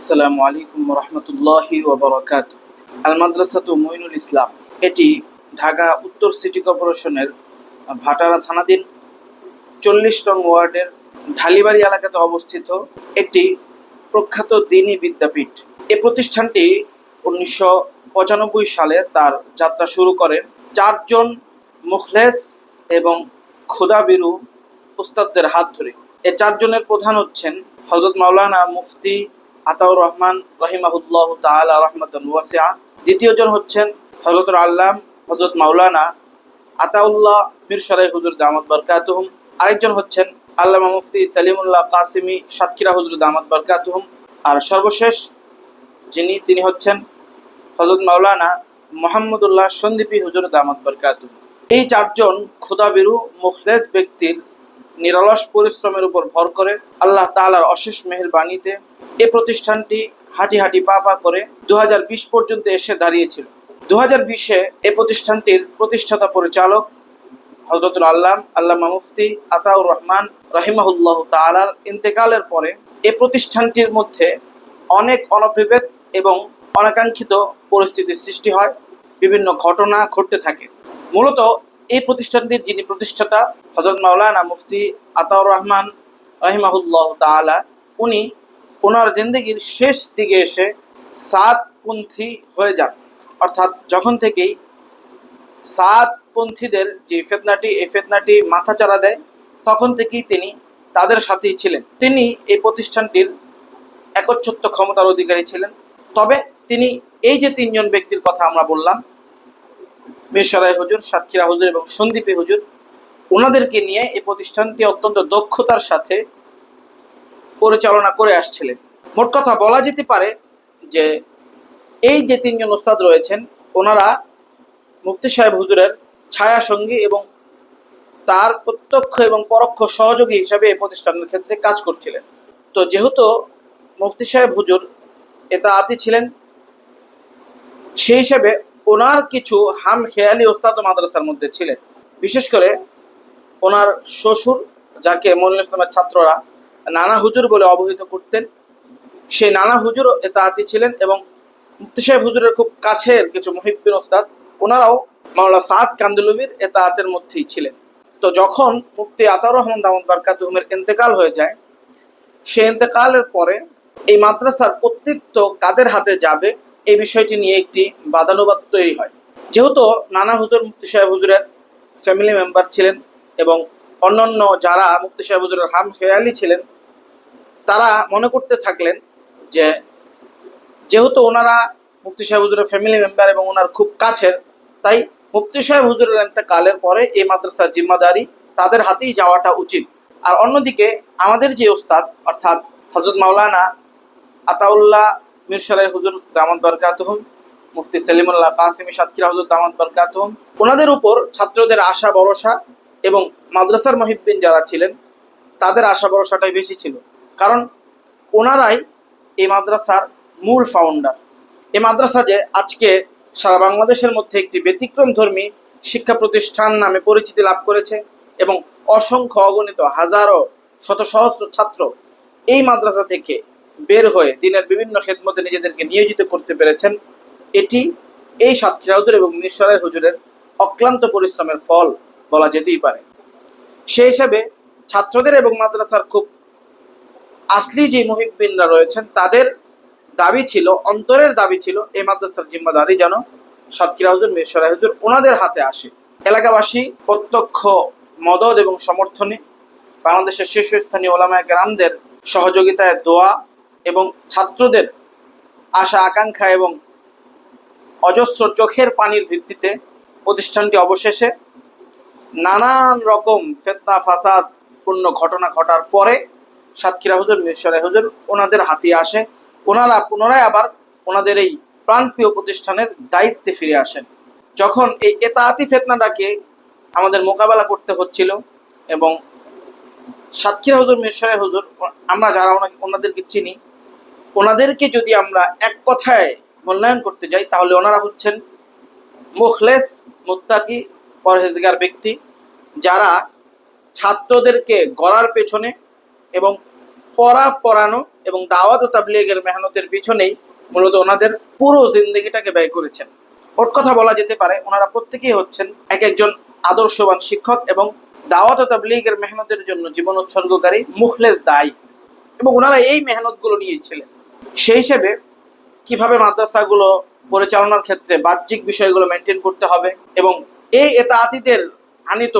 আসসালামু আলাইকুম রহমতুল্লাহি ওবরাকাত। আল মাদ্রাসাতু মইনুল ইসলাম। এটি ঢাকা উত্তর সিটি কর্পোরেশনের ভাটারা থানাধীন চল্লিশ রং ওয়ার্ডের ঢালিবাড়ি এলাকাতে অবস্থিত একটি প্রখ্যাত দিনী বিদ্যাপীঠ। এ প্রতিষ্ঠানটি উনিশশো পঁচানব্বই সালে তার যাত্রা শুরু করে। চারজন মুখলেস এবং খোদাবিরু উস্তাদদের হাত ধরে। এ চারজনের প্রধান হচ্ছেন হজরত মাওলানা মুফতি আতাউর রহমান রহিমাহুল্লাহ তাআলা রহমতন ওয়াসিয়া দ্বিতীয়জন হচ্ছেন হজরত আল্লাম হজরত মাওলানা আতাউল্লাহ মিরসরাই হুজুর দামদ বরকাতুহুম। আরেকজন হচ্ছেন আল্লামা মুফতি সালিমুল্লাহ কাসিমি সাতক্ষীরা হুজুর দামদ বরকাতুহুম। আর সর্বশেষ যিনি, তিনি হচ্ছেন হজরত মাওলানা মোহাম্মদুল্লাহ সন্দীপী হুজুর দামদ বরকাতুহুম। এই চারজন ক্ষুদাবিরু মুখলেস ব্যক্তির নিরলস পরিশ্রমের উপর ভর করে আল্লাহ তাআলার অশেষ মেহেরবাণীতে এ প্রতিষ্ঠানটি হাঁটি হাঁটি পা পা করে দু হাজার বিশ পর্যন্ত এসে দাঁড়িয়েছিল। দু হাজার বিশে এ প্রতিষ্ঠানটির প্রতিষ্ঠাতা পরিচালক হজরতুল আল্লাম, আল্লামা মুফতি আতাউর রহমান রাহিমাহুল্লাহ তালার ইন্তেকালের পরে এ প্রতিষ্ঠানটির মধ্যে অনেক অনভিভেদ এবং অনাকাঙ্ক্ষিত পরিস্থিতির সৃষ্টি হয়, বিভিন্ন ঘটনা ঘটতে থাকে। মূলত এই প্রতিষ্ঠানটির যিনি প্রতিষ্ঠাতা হজরত মাওলানা মুফতি আতাউর রহমান রাহিমাহুল্লাহ তালা উনি ওনার জিন্দগির শেষ দিকে এসে সাতপন্থী হয়ে যান। অর্থাৎ যখন থেকেই সাতপন্থীদের যে ফেতনাটি, এই ফেতনাটি মাথা মাথাচাড়া দেয়, তখন থেকেই তিনি তাদের সাথেই ছিলেন। তিনি এই প্রতিষ্ঠানটির একচ্ছত্ব ক্ষমতার অধিকারী ছিলেন। তবে তিনি এই যে তিনজন ব্যক্তির কথা আমরা বললাম মিরসরাই হুজুর, সাতক্ষীরা হুজুর এবং সন্দীপী হুজুর, ওনাদেরকে নিয়ে এই প্রতিষ্ঠানটি অত্যন্ত দক্ষতার সাথে পরিচালনা করে আসছিলেন। মোট কথা বলা যেতে পারে যে এই যে তিনজন ওস্তাদ রয়েছেন, ওনারা মুফতি সাহেব হুজুরের ছায়া সঙ্গী এবং তার প্রত্যক্ষ এবং পরোক্ষ সহযোগী হিসাবে এই প্রতিষ্ঠানের ক্ষেত্রে কাজ করছিলেন। তো যেহেতু মুফতি সাহেব হুজুর এটা আতি ছিলেন, সেই হিসেবে ওনার কিছু হাম খেয়ালি ওস্তাদ মাদ্রাসার মধ্যে ছিলেন। বিশেষ করে ওনার শ্বশুর, যাকে মনুল ইসলামের ছাত্ররা নানা হুজুর বলে অবহিত করতেন। সেই নানা হুজুর এতাহাতি ছিলেন এবং মুফতি সাহেব হুজুরের খুব কাছের কিছু মহিব্বিন ওস্তাদ, ওনারাও মাওলানা সাদ কান্দুলবির এতাহাতের মধ্যেই ছিলেন। তো যখন মুফতি আতাউর রহমান দামদ বারকাতুহুমের ইন্তেকাল হয়ে যায় সে ইন্তেকালের পরে এই মাদ্রাসার কর্তৃত্ব কাদের হাতে যাবে এই বিষয়টি নিয়ে একটি বাদানুবাদ তৈরি হয়। যেহেতু নানা হুজুর, মুফতি সাহেব হুজুরের ফ্যামিলি মেম্বার ছিলেন এবং অন্যান্য যারা মুফতি সাহেব হাম খেয়ালি ছিলেন, তারা মনে করতে থাকলেন যে, যেহেতু ওনারা মুফতি সাহেব হুজুরের ফ্যামিলি মেম্বার এবং ওনার খুব কাছের, তাই মুফতি সাহেব হুজুরের এতেকালের পরে এই মাদ্রাসার জিম্মাদারি তাদের হাতেই যাওয়াটা উচিত। আর অন্যদিকে আমাদের যে ওস্তাদ, অর্থাৎ হজরত মাওলানা আতাউল্লাহ মিরসরাই হুজুর দামদ বরকাতহম মুফতি সেলিমুল্লাহ কাসিমি সাতক্ষীরা হুজুর দামদ বরকাতহম ওনাদের উপর ছাত্রদের আশা ভরসা এবং মাদ্রাসার মহিদ্দিন যারা ছিলেন, তাদের আশা ভরসাটাই বেশি ছিল। কারণ ওনারাই এই মাদ্রাসার মূল ফাউন্ডার এই মাদ্রাসা যে আজকে সারা বাংলাদেশের মধ্যে একটি ব্যতিক্রম ধর্মী শিক্ষা প্রতিষ্ঠান নামে পরিচিতি লাভ করেছে এবং অসংখ্য অগণিত হাজারো শত সহস্র ছাত্র এই মাদ্রাসা থেকে বের হয়ে দিনের বিভিন্ন খেদমতে নিজেদেরকে নিয়োজিত করতে পেরেছেন। এটি এই সাতক্ষীরা হুজুর এবং মিশরের হুজুরের অক্লান্ত পরিশ্রমের ফল। বলা যেতেই পারে। সেই হিসাবে ছাত্রদের এবং মাদ্রাসার খুব আসলি যে মুহিব্বিনরা রয়েছেন, তাদের দাবি ছিল, অন্তরের দাবি ছিল, এই মাদ্রাসার জিম্মাদারি যেন সাতক্ষীরা হুজুর মিরসরা হুজুর ওনাদের হাতে আসে। এলাকাবাসী প্রত্যক্ষ মদত এবং সমর্থনে বাংলাদেশের শীর্ষস্থানীয় ওলামায় গ্রামদের সহযোগিতায় দোয়া এবং ছাত্রদের আশা, আকাঙ্ক্ষা এবং অজস্র চোখের পানির ভিত্তিতে প্রতিষ্ঠানটি অবশেষে নানান রকম ফেতনা, ফাসাদ পূর্ণ ঘটনা ঘটার পরে সাতক্ষীরা হুজুর মিরসরে হুজুর ওনাদের হাতে আসে। ওনারা পুনরায় আবার ওনাদের এই প্রাণপ্রিয় প্রতিষ্ঠানের দায়িত্বে ফিরে আসেন। যখন এই এতাহাতি ফেতনাটাকে আমাদের মোকাবেলা করতে হচ্ছিল এবং সাতক্ষীরা হুজুর মিরসরে হুজুর, আমরা যারা ওনাকে ওনাদেরকে চিনি, ওনাদেরকে যদি আমরা এক কথায় মূল্যায়ন করতে যাই, তাহলে ওনারা হচ্ছেন মুখলেস মুত্তাকি পরহেজগার ব্যক্তি যারা ছাত্রদেরকে গড়ার পেছনে এবং পড়া পড়ানো এবং দাওয়াত ও তাবলিগের মেহনতের পিছনেই মূলত ওনাদের পুরো জিন্দগিটাকে ব্যয় করেছেন। ওর কথা বলা যেতে পারে, ওনারা প্রত্যেকেই হচ্ছেন এক একজন আদর্শবান শিক্ষক এবং দাওয়াত ও তাবলিগের মেহনতের জন্য জীবন উৎসর্গকারী মুখলেস দায়ী এবং ওনারা এই মেহনতগুলো নিয়েছিলেন সেই হিসেবে কীভাবে মাদ্রাসাগুলো পরিচালনার ক্ষেত্রে বাহ্যিক বিষয়গুলো মেনটেন করতে হবে এবং এই এতাতিদের আনিত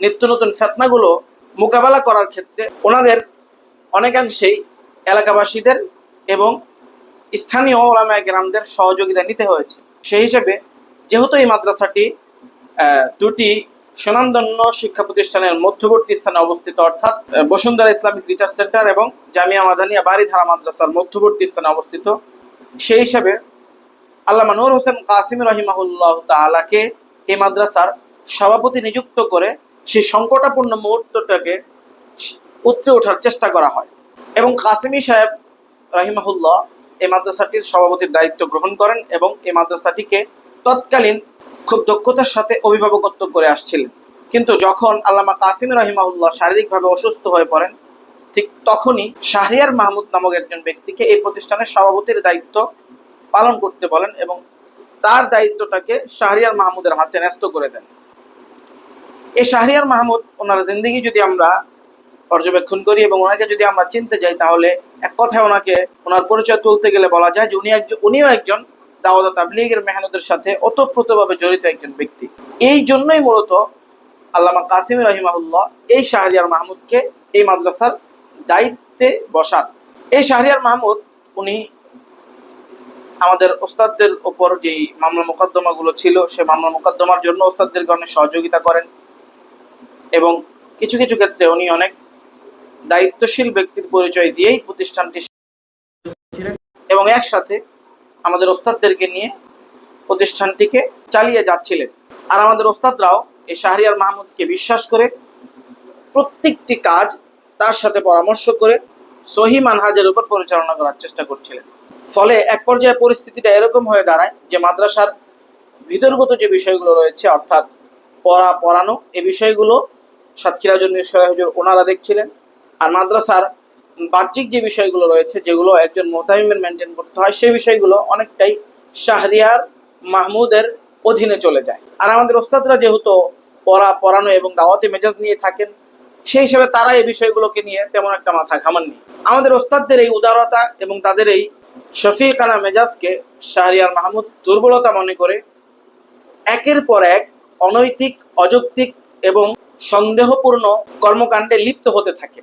নিত্য নতুন ফেতনাগুলো মোকাবেলা করার ক্ষেত্রে ওনাদের অনেকাংশেই এলাকাবাসীদের এবং স্থানীয় ওলামা গ্রামদের সহযোগিতা নিতে হয়েছে। সেই হিসেবে যেহেতু এই মাদ্রাসাটি দুটি স্বনামধন্য শিক্ষা প্রতিষ্ঠানের মধ্যবর্তী স্থানে অবস্থিত, অর্থাৎ বসুন্ধরা ইসলামিক রিসার্চ সেন্টার এবং জামিয়া মাদানিয়া বাড়িধারা মাদ্রাসার মধ্যবর্তী স্থানে অবস্থিত, সেই হিসাবে আল্লামা নূর হোসেন কাসিম রহিমাহুল্লাহ তালাকে এই মাদ্রাসার সভাপতি নিযুক্ত করে সেই সংকটাপূর্ণ মুহূর্তটাকে উতরে ওঠার চেষ্টা করা হয়। এবং কাসিমি সাহেব রাহিমাহুল্লাহ এই মাদ্রাসাটির সভাপতির দায়িত্ব গ্রহণ করেন এবং এই মাদ্রাসাটিকে তৎকালীন খুব দক্ষতার সাথে অভিভাবকত্ব করে আসছিলেন। কিন্তু যখন আল্লামা কাসিম রাহিমাহুল্লাহ শারীরিকভাবে অসুস্থ হয়ে পড়েন, ঠিক তখনই শাহরিয়ার মাহমুদ নামক একজন ব্যক্তিকে এই প্রতিষ্ঠানের সভাপতির দায়িত্ব পালন করতে বলেন এবং তার দায়িত্বটাকে শাহরিয়ার মাহমুদের হাতে ন্যস্ত করে দেন। এই শাহরিয়ার মাহমুদ, ওনার জিন্দগি যদি আমরা পর্যবেক্ষণ করি এবং ওনাকে যদি আমরা চিনতে যাই, তাহলে এক কথায় ওনাকে ওনার পরিচয় তুলতে গেলে বলা যায় যে উনি একজন উনিও একজন দাওয়াত তাবলিগের মেহনতের সাথে ওতপ্রোতভাবে জড়িত একজন ব্যক্তি। এই জন্যই মূলত আল্লামা কাসিম রহিমাহুল্লাহ এই শাহরিয়ার মাহমুদকে এই মাদ্রাসার দায়িত্বে বসান। এই শাহরিয়ার মাহমুদ, উনি আমাদের ওস্তাদদের ওপর যেই মামলা মোকদ্দমাগুলো ছিল, সে মামলা মোকদ্দমার জন্য ওস্তাদদেরকে অনেক সহযোগিতা করেন এবং কিছু কিছু ক্ষেত্রে উনি অনেক দায়িত্বশীল ব্যক্তির পরিচয় দিয়েই প্রতিষ্ঠানটি এবং একসাথে আমাদের ওস্তাদদেরকে নিয়ে প্রতিষ্ঠানটিকে চালিয়ে যাচ্ছিলেন। আর আমাদের ওস্তাদরাও এই শাহরিয়ার মাহমুদকে বিশ্বাস করে প্রত্যেকটি কাজ তার সাথে পরামর্শ করে সহি মানহাজের উপর পরিচালনা করার চেষ্টা করছিলেন। ফলে এক পর্যায়ে পরিস্থিতিটা এরকম হয়ে দাঁড়ায় যে মাদ্রাসার ভিতরগত যে বিষয়গুলো রয়েছে, অর্থাৎ পড়া, পড়ানো, এ বিষয়গুলো সাতক্ষীরা জন্য হুজুর ওনারা দেখছিলেন। আর মাদ্রাসার বাহ্যিক যে বিষয়গুলো রয়েছে, যেগুলো একজন মোতামিমের মেনটেন করতে হয়, সেই বিষয়গুলো অনেকটাই শাহরিয়ার মাহমুদের অধীনে চলে যায়। আর আমাদের ওস্তাদরা যেহেতু পড়া, পড়ানো এবং দাওয়াতি মেজাজ নিয়ে থাকেন, সেই হিসেবে তারা এই বিষয়গুলোকে নিয়ে তেমন একটা মাথা ঘামাননি। আমাদের ওস্তাদদের এই উদারতা এবং তাদের এই শফিকানা মেজাজকে শাহরিয়ার মাহমুদ দুর্বলতা মনে করে একের পর এক অনৈতিক, অযৌক্তিক এবং সন্দেহপূর্ণ কর্মকাণ্ডে লিপ্ত হতে থাকে।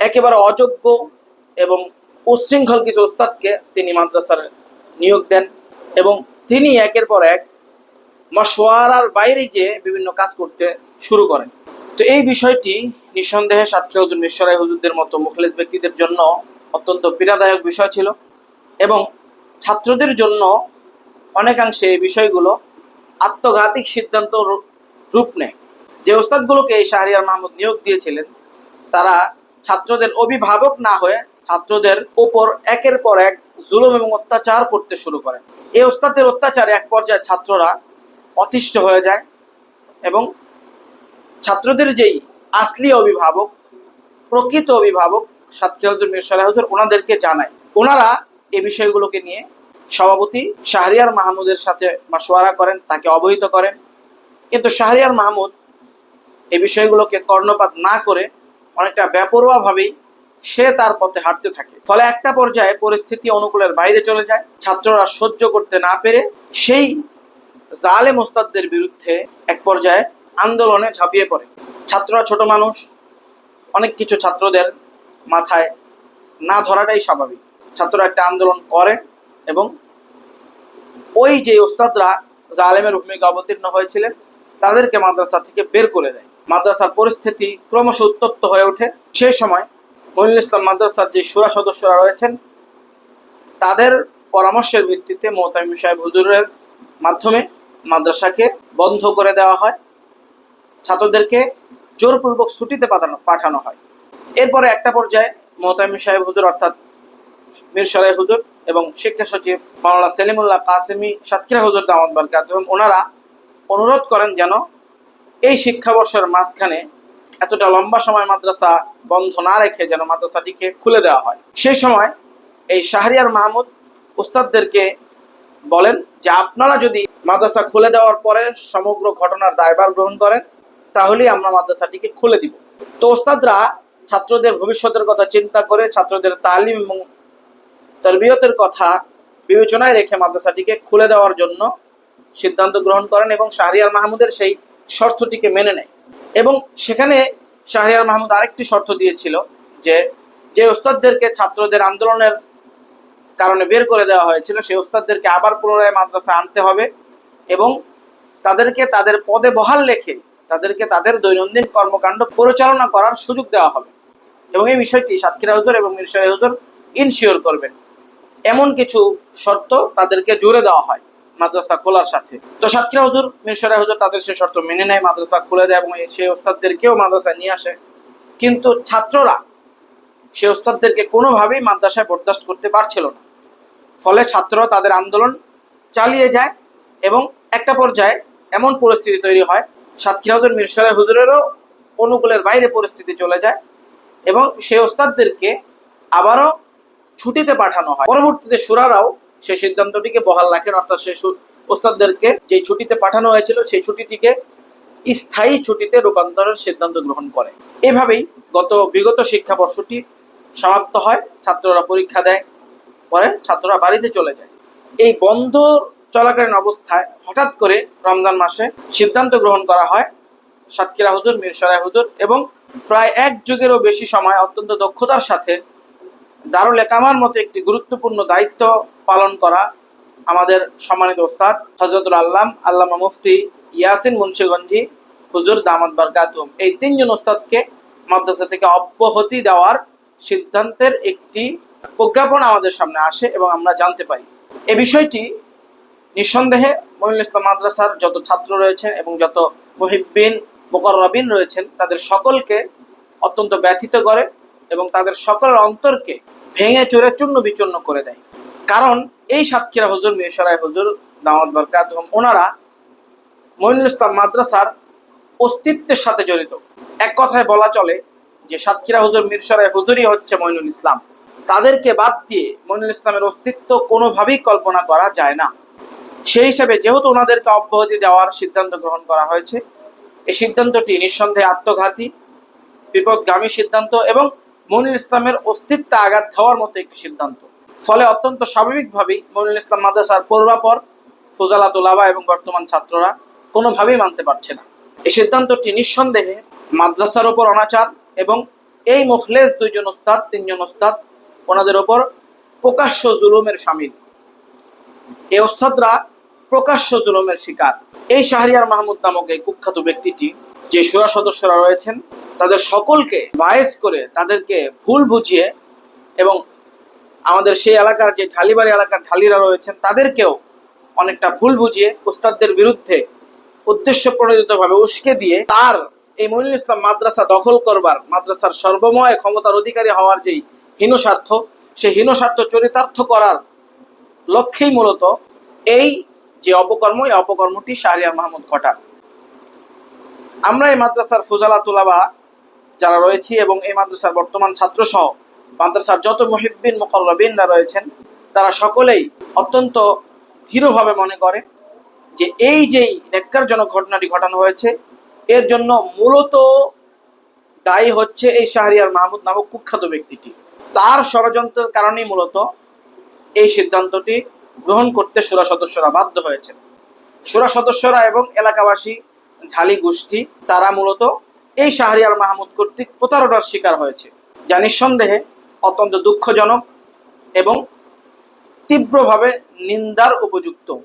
একেবারে অযোগ্য এবং উচ্ছৃঙ্খল কিছু ওস্তাদকে তিনি মাদ্রাসার নিয়োগ দেন এবং তিনি একের পর এক মশওয়ারার বাইরে যে বিভিন্ন কাজ করতে শুরু করেন। তো এই বিষয়টি নিঃসন্দেহে সাতক্ষীরা হুজুর মিশরাই হুজুরদের মতো মুখলেস ব্যক্তিদের জন্য অত্যন্ত পীড়াদায়ক বিষয় ছিল। এবং ছাত্রদের জন্য অনেকাংশে এই বিষয়গুলো আত্মঘাতিক সিদ্ধান্ত রূপ- নেয়। যে ওস্তাদগুলোকে এই শাহরিয়ার মাহমুদ নিয়োগ দিয়েছিলেন, তারা ছাত্রদের অভিভাবক না হয়ে ছাত্রদের ওপর একের পর এক জুলুম এবং অত্যাচার করতে শুরু করেন এই ওস্তাদের অত্যাচারে এক পর্যায়ে ছাত্ররা অতিষ্ঠ হয়ে যায় এবং ছাত্রদের যেই আসলি অভিভাবক, প্রকৃত অভিভাবক সাতক্ষীরা হুজুর মিরসরাই হুজুর, ওনাদেরকে জানায়। ওনারা এই বিষয়গুলোকে নিয়ে সভাপতি শাহরিয়ার মাহমুদের সাথে মাসোয়ারা করেন, তাকে অবহিত করেন। কিন্তু শাহরিয়ার মাহমুদ এই বিষয়গুলোকে কর্ণপাত না করে অনেকটা বেপরোয়াভাবেই সে তার পথে হাঁটতে থাকে। ফলে একটা পর্যায়ে পরিস্থিতি অনুকূলের বাইরে চলে যায়, ছাত্ররা সহ্য করতে না পেরে সেই জালে ওস্তাদদের বিরুদ্ধে এক পর্যায়ে আন্দোলনে ঝাঁপিয়ে পড়ে। ছাত্ররা ছোট মানুষ, অনেক কিছু ছাত্রদের মাথায় না ধরাটাই স্বাভাবিক। ছাত্ররা একটা আন্দোলন করে এবং ওই যে ওস্তাদরা জালেমের ভূমিকা অবতীর্ণ হয়েছিলেন, তাদেরকে মাদ্রাসা থেকে বের করে দেয়। মাদ্রাসার পরিস্থিতি ক্রমশ উত্তপ্ত হয়ে ওঠে। সেই সময় মহিনুল ইসলাম মাদ্রাসার যে সুরা সদস্যরা রয়েছেন, তাদের পরামর্শের ভিত্তিতে মোহতামিম সাহেব হুজুরের মাধ্যমে মাদ্রাসাকে বন্ধ করে দেওয়া হয়। ছাত্রদেরকে জোরপূর্বক ছুটিতে পাঠানো পাঠানো হয়। এরপরে একটা পর্যায়ে মোহতামিম সাহেব হুজুর অর্থাৎ মীর সরাই হুজুর এবং শিক্ষা সচিব মাওলানা সেলিমুল্লাহ কাসেমি সাতক্ষীরা হুজুর দামদ বারকাত, এবং ওনারা অনুরোধ করেন যেন এই শিক্ষাবর্ষের মাঝখানে এতটা লম্বা সময় মাদ্রাসা বন্ধ না রেখে যেন মাদ্রাসাটিকে খুলে দেওয়া হয়। সেই সময় এই শাহরিয়ার মাহমুদ উস্তাদদেরকে বলেন যে, আপনারা যদি মাদ্রাসা খুলে দেওয়ার পরে সমগ্র ঘটনার দায়ভার গ্রহণ করেন, তাহলেই আমরা মাদ্রাসাটিকে খুলে দিব। তো ওস্তাদরা ছাত্রদের ভবিষ্যতের কথা চিন্তা করে ছাত্রদের তালিম এবং তরবিয়তের কথা বিবেচনায় রেখে মাদ্রাসাটিকে খুলে দেওয়ার জন্য সিদ্ধান্ত গ্রহণ করেন এবং শাহরিয়ার মাহমুদের সেই শর্তটিকে মেনে নেয়। এবং সেখানে শাহরিয়ার মাহমুদ আরেকটি শর্ত দিয়েছিল যে যে ওস্তাদদেরকে ছাত্রদের আন্দোলনের কারণে বের করে দেওয়া হয়েছিল, সেই ওস্তাদদেরকে আবার পুনরায় মাদ্রাসা আনতে হবে এবং তাদেরকে তাদের পদে বহাল রেখে তাদেরকে তাদের দৈনন্দিন কর্মকাণ্ড পরিচালনা করার সুযোগ দেওয়া হবে। এবং এই বিষয়টি সাতক্ষীরা হুজুর এবং মিরসরাই হুজুর ইনশিওর করবেন। এমন কিছু শর্ত তাদেরকে জুড়ে দেওয়া হয় মাদ্রাসা খোলার সাথে। তো সাতক্ষীরা হুজুর মিরসরাই হুজুর তাদের সে শর্ত মেনে নেয়, মাদ্রাসা খুলে দেয় এবং সেই ওস্তাদদেরকেও মাদ্রাসায় নিয়ে আসে। কিন্তু ছাত্ররা সে ওস্তাদদেরকে কোনোভাবেই মাদ্রাসায় বরদাস্ত করতে পারছিল না। ফলে ছাত্ররা তাদের আন্দোলন চালিয়ে যায় এবং একটা পর্যায়ে এমন পরিস্থিতি তৈরি হয়, সাতক্ষীরা হুজুর মিরসরাই হুজুরেরও অনুকূলের বাইরে পরিস্থিতি চলে যায় এবং সেই ওস্তাদদেরকে আবারও ছুটিতে পাঠানো হয়। পরবর্তীতে সুরারাও সেই সিদ্ধান্তটিকে বহাল রাখেন, অর্থাৎ সেই ওস্তাদদেরকে যে ছুটিতে পাঠানো হয়েছিল, সেই ছুটিটিকে স্থায়ী ছুটিতে রূপান্তরের সিদ্ধান্ত গ্রহণ করে। এভাবেই গত বিগত শিক্ষাবর্ষটি সমাপ্ত হয়, ছাত্ররা পরীক্ষা দেয়, পরে ছাত্ররা বাড়িতে চলে যায়। এই বন্ধ চলাকালীন অবস্থায় হঠাৎ করে রমজান মাসে সিদ্ধান্ত গ্রহণ করা হয়, সাতক্ষীরা হুজুর, মিরসরাই হুজুর এবং প্রায় এক যুগেরও বেশি সময় অত্যন্ত দক্ষতার সাথে দারুল একামার মতো একটি গুরুত্বপূর্ণ দায়িত্ব পালন করা আমাদের সম্মানিত ওস্তাদ হজরতুল আল্লাম, আল্লামা মুফতি ইয়াসিন মুন্সিগঞ্জি, হুজুর দামাত বারকাতুম। এই তিনজন ওস্তাদকে মাদ্রাসা থেকে অব্যাহতি দেওয়ার সিদ্ধান্তের একটি প্রজ্ঞাপন আমাদের সামনে আসে এবং আমরা জানতে পারি। এ বিষয়টি নিঃসন্দেহে মহিনুল ইসলাম মাদ্রাসার যত ছাত্র রয়েছেন এবং যত মুহিব্বিন মোকরবিন রয়েছেন, তাদের সকলকে অত্যন্ত ব্যথিত করে এবং তাদের সকলের অন্তরকে ভেঙে চড়ে চূর্ণ বিচূর্ণ করে দেয়। কারণ এই সাতক্ষীরা হুজুর, মিরসরাই হুজুর দাওয়াত বরকাত ওনারা মইনুল ইসলাম মাদ্রাসার অস্তিত্বের সাথে জড়িত। এক কথায় বলা চলে যে সাতক্ষীরা হুজুর, মিরসরাই হুজুরই হচ্ছে মইনুল ইসলাম। তাদেরকে বাদ দিয়ে মইনুল ইসলামের অস্তিত্ব কোনোভাবেই কল্পনা করা যায় না। সেই হিসাবে যেহেতু ওনাদেরকে অব্যাহতি দেওয়ার সিদ্ধান্ত গ্রহণ করা হয়েছে, এই সিদ্ধান্তটি নিঃসন্দেহে আত্মঘাতী, বিপদগামী সিদ্ধান্ত এবং মনির ইসলামের অস্তিত্বে আঘাত হওয়ার মতো একটি সিদ্ধান্ত। ফলে অত্যন্ত স্বাভাবিকভাবেই মনির ইসলাম মাদ্রাসার পূর্বাপর ফোজালাতুলাবা এবং বর্তমান ছাত্ররা কোনোভাবেই মানতে পারছে না। এই সিদ্ধান্তটি নিঃসন্দেহে মাদ্রাসার ওপর অনাচার এবং এই মুখলেস দুইজন ওস্তাদ, তিনজন ওস্তাদ, ওনাদের ওপর প্রকাশ্য জুলুমের সামিল। এই ওস্তাদরা প্রকাশ্য জুলুমের শিকার। এই শাহরিয়ার মাহমুদ নামক এই কুখ্যাত ব্যক্তিটি যে সুরা সদস্যরা রয়েছেন, তাদের সকলকে বায়েস করে তাদেরকে ভুল বুঝিয়ে এবং আমাদের সেই এলাকার যে ঢালিবাড়ি এলাকার ঢালিরা রয়েছেন, তাদেরকেও অনেকটা ভুল বুঝিয়ে উস্তাদদের বিরুদ্ধে উদ্দেশ্য প্রণোদিতভাবে উস্কে দিয়ে তার এই মইনুল ইসলাম মাদ্রাসা দখল করবার, মাদ্রাসার সর্বময় ক্ষমতার অধিকারী হওয়ার যেই হীন স্বার্থ, সেই হীন স্বার্থ চরিতার্থ করার লক্ষ্যেই মূলত এই যে অপকর্ম, এই অপকর্মটি শাহরিয়ার মাহমুদ ঘটান। আমরা এই মাদ্রাসার ফুজালা তুলাবা যারা রয়েছি এবং এই মাদ্রাসার বর্তমান ছাত্র সহ মাদ্রাসার যত মুহিব্বিন মুকরবিনরা রয়েছেন, তারা সকলেই অত্যন্ত দৃঢ়ভাবে মনে করে যে এই যেই ন্যাক্কারজনক ঘটনাটি ঘটানো হয়েছে, এর জন্য মূলত দায়ী হচ্ছে এই শাহরিয়ার মাহমুদ নামক কুখ্যাত ব্যক্তিটি। তার ষড়যন্ত্রের কারণেই মূলত এই সিদ্ধান্তটি গ্রহণ করতে সুরা সদস্যরা বাধ্য হয়েছেন। সুরা সদস্যরা এবং এলাকাবাসী ঝালি গোষ্ঠী, তারা মূলত এই শাহরিয়ার মাহমুদ কর্তৃক প্রতারণার শিকার হয়েছে। যা নিঃসন্দেহে অত্যন্ত দুঃখজনক এবং তীব্রভাবে নিন্দার উপযুক্ত।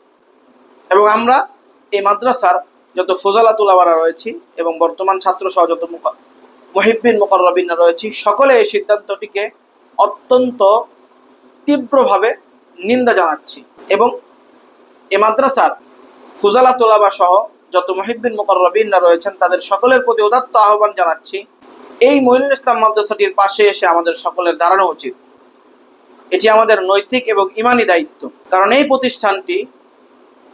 এবং আমরা এই মাদ্রাসার যত ফোজালাতুলাবারা রয়েছি এবং বর্তমান ছাত্র সহ যত মুকা- মুহিব্বিন মোকরবিনা রয়েছি, সকলে এই সিদ্ধান্তটিকে অত্যন্ত তীব্রভাবে নিন্দা জানাচ্ছি। এবং এ মাদ্রাসার ফুজালা তোলাবা সহ যত মহিব্বিন মোকরবিনরা রয়েছেন, তাদের সকলের প্রতি উদাত্ত আহ্বান জানাচ্ছি, এই মহিনুল ইসলাম মাদ্রাসাটির পাশে এসে আমাদের সকলের দাঁড়ানো উচিত। এটি আমাদের নৈতিক এবং ইমানি দায়িত্ব, কারণ এই প্রতিষ্ঠানটি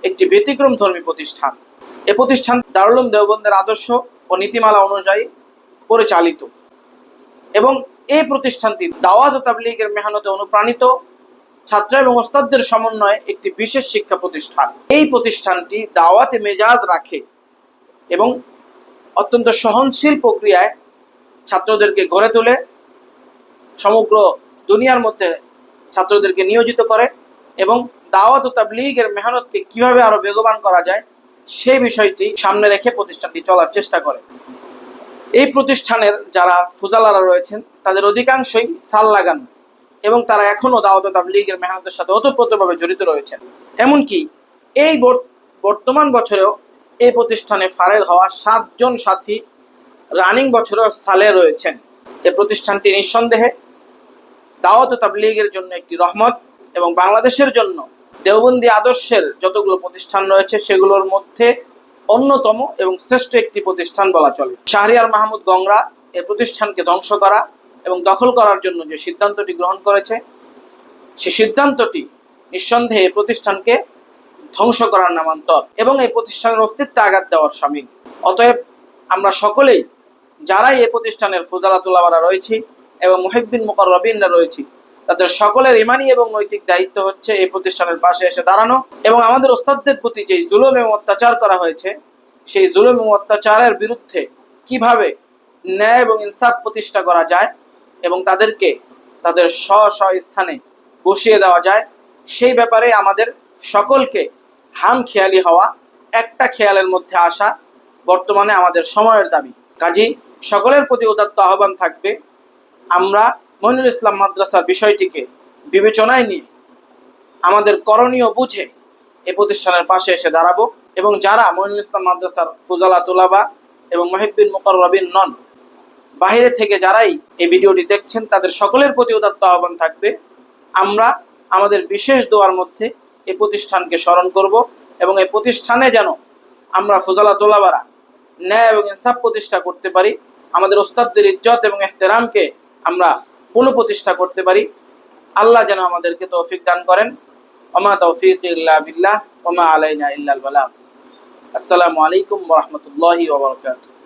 একটি ব্যতিক্রম ধর্মী প্রতিষ্ঠান। এ প্রতিষ্ঠান দারুলুম দেওবন্দের আদর্শ ও নীতিমালা অনুযায়ী পরিচালিত। এবং এই প্রতিষ্ঠানটি দাওয়াত ও তাবলিগের মেহনতে অনুপ্রাণিত ছাত্র এবং ওস্তাদদের সমন্বয়ে একটি বিশেষ শিক্ষা প্রতিষ্ঠান। এই প্রতিষ্ঠানটি দাওয়াতে মেজাজ রাখে এবং অত্যন্ত সহনশীল প্রক্রিয়ায় ছাত্রদেরকে গড়ে তোলে, সমগ্র দুনিয়ার মধ্যে ছাত্রদেরকে নিয়োজিত করে এবং দাওয়াত ও তাবলিগের মেহনতকে কীভাবে আরও বেগবান করা যায় সেই বিষয়টি সামনে রেখে প্রতিষ্ঠানটি চলার চেষ্টা করে। এই প্রতিষ্ঠানের যারা ফুজালারা রয়েছেন, তাদের অধিকাংশই সাল লাগানো। এবং তারা এখনও দাওয়াত তাবলিগের মেহনতের সাথে ওতপ্রোতভাবে জড়িত রয়েছেন। এমনকি এই বর- বর্তমান বছরেও এই প্রতিষ্ঠানে ফারেল হওয়া সাতজন সাথী রানিং বছরেও সালে রয়েছেন। এ প্রতিষ্ঠানটি নিঃসন্দেহে দাওয়াত তাবলিগের জন্য একটি রহমত এবং বাংলাদেশের জন্য দেওবন্দি আদর্শের যতগুলো প্রতিষ্ঠান রয়েছে সেগুলোর মধ্যে অন্যতম এবং শ্রেষ্ঠ একটি প্রতিষ্ঠান বলা চলে। শাহরিয়ার মাহমুদ গংরা এই প্রতিষ্ঠানকে ধ্বংস করা এবং দখল করার জন্য যে সিদ্ধান্তটি গ্রহণ করেছে, সে সিদ্ধান্তটি নিঃসন্দেহে প্রতিষ্ঠানকে ধ্বংস করার নামান্তর এবং এই প্রতিষ্ঠানের অস্তিত্বে আঘাত দেওয়ার সামিল। অতএব আমরা সকলেই, যারাই এই প্রতিষ্ঠানের ফুজালাতুল্লাহরা রয়েছি এবং মুহিব্বিন মুকররবিনরা রয়েছি, তাদের সকলের ইমানি এবং নৈতিক দায়িত্ব হচ্ছে এই প্রতিষ্ঠানের পাশে এসে দাঁড়ানো এবং আমাদের ওস্তাদদের প্রতি যে জুলুম এবং অত্যাচার করা হয়েছে, সেই জুলুম এবং অত্যাচারের বিরুদ্ধে কীভাবে ন্যায় এবং ইনসাফ প্রতিষ্ঠা করা যায় এবং তাদেরকে তাদের স্ব স্ব স্থানে বসিয়ে দেওয়া যায়। সেই ব্যাপারে আমাদের সকলকে হাম খেয়ালি হওয়া, একটা খেয়ালের মধ্যে আসা বর্তমানে আমাদের সময়ের দাবি। কাজী, সকলের প্রতি উদাত্ত আহ্বান থাকবে, আমরা মইনুল ইসলাম মাদ্রাসার বিষয়টিকে বিবেচনায় নিয়ে আমাদের করণীয় বুঝে এ প্রতিষ্ঠানের পাশে এসে দাঁড়াবো এবং যারা মইনুল ইসলাম মাদ্রাসার ফুজালা তুলাবা এবং মহিবিন মুকররবিন নন বাইরে থেকে যারাই এই ভিডিওটি দেখছেন, তাদের সকলের প্রতি উদাত্ত আহ্বান থাকবে। আমরা আমাদের বিশেষ দোয়ার মধ্যে এই প্রতিষ্ঠানকে স্মরণ করব এবং এই প্রতিষ্ঠানে যেন আমরা ফুজালা তোলাবারা ন্যায় এবং ইনসাফ প্রতিষ্ঠা করতে পারি, আমাদের ওস্তাদদের ইজ্জত এবং এহতেরামকে আমরা পুনঃপ্রতিষ্ঠা করতে পারি। আল্লাহ যেন আমাদেরকে তৌফিক দান করেন। ওমা তৌফিক ইল্লা বিল্লাহ, ওমা আলাইনা ইল্লাল আসসালামু আলাইকুম ওয়া রাহমাতুল্লাহি ওয়া বারাকাতুহু।